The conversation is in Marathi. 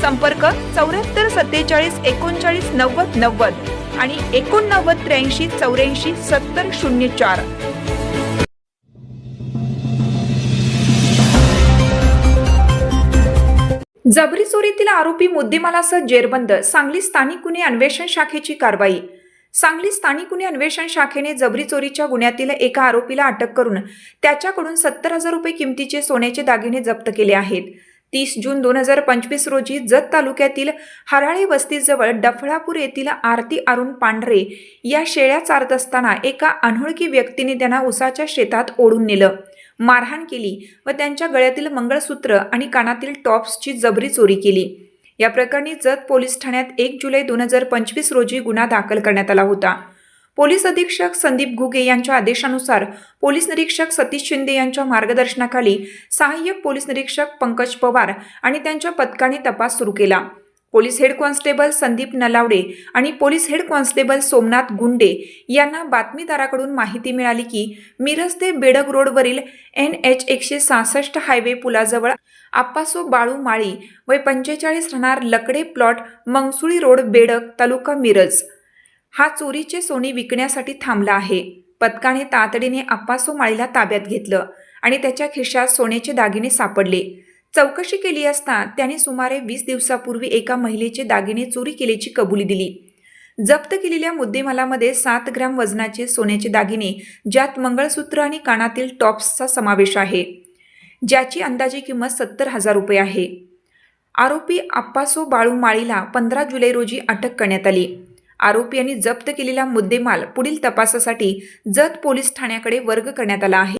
संपर्क चौऱ्याहत्तर सत्तेचाळीस एकोणचाळीस नव्वद नव्वद आणि एकोणनव्वद त्र्याऐंशी चौऱ्याऐंशी सत्तर शून्य चार. जबरी चोरीतील आरोपी मुद्देमालासह जेरबंद सांगली स्थानिक गुन्हे अन्वेषण शाखेची कारवाई. सांगली स्थानिक गुन्हे अन्वेषण शाखेने जबरी चोरीच्या गुन्ह्यातील एका आरोपीला अटक करून त्याच्याकडून सत्तर हजार रुपये किमतीचे सोन्याचे दागिने जप्त केले आहेत. तीस जून दोन हजार पंचवीस रोजी जत तालुक्यातील हराळे वस्तीजवळ डफळापूर येथील आरती अरुण पांढरे या शेळ्या चारत असताना एका अनोळखी व्यक्तीने त्यांना उसाच्या शेतात ओढून नेलं. मारहाण केली व त्यांच्या गळ्यातील मंगळसूत्र आणि कानातील टॉप्सची जबरी चोरी केली. या प्रकरणी जत पोलीस ठाण्यात एक जुलै दोन हजार पंचवीस रोजी गुन्हा दाखल करण्यात आला होता. पोलीस अधीक्षक संदीप घुगे यांच्या आदेशानुसार पोलीस निरीक्षक सतीश शिंदे यांच्या मार्गदर्शनाखाली सहाय्यक पोलीस निरीक्षक पंकज पवार आणि त्यांच्या पथकाने तपास सुरू केला. Police head constable Sandeep Nalawade आणि police head constable Somnath Gunde यांना बातमीदाराकडून माहिती मिळाली की मिरज ते बेडग रोडवरील एन एच एकशे सहासष्ट हायवे पुलाजवळ आप्पासो बाळू माळी वय पंचेचाळीस राहणार लकडे प्लॉट मंगसुळी रोड बेडग तालुका मिरज. हा चोरीचे सोने विकण्यासाठी थांबला आहे. पथकाने तातडीने अप्पासो माळीला ताब्यात घेतलं आणि त्याच्या खिशात सोन्याचे दागिने सापडले. चौकशी केली असता त्याने सुमारे वीस दिवसापूर्वी एका महिलेचे दागिने चोरी केल्याची कबुली दिली. जप्त केलेल्या मुद्देमालामध्ये सात ग्रॅम वजनाचे सोन्याचे दागिने ज्यात मंगळसूत्र आणि कानातील टॉप्सचा समावेश आहे ज्याची अंदाजे किंमत सत्तर हजार रुपये आहे. आरोपी आप्पासो बाळू माळीला पंधरा जुलै रोजी अटक करण्यात आली. आरोपी यांनी जप्त केलेला मुद्देमाल पुढील तपासासाठी जत पोलीस ठाण्याकडे वर्ग करण्यात आला आहे.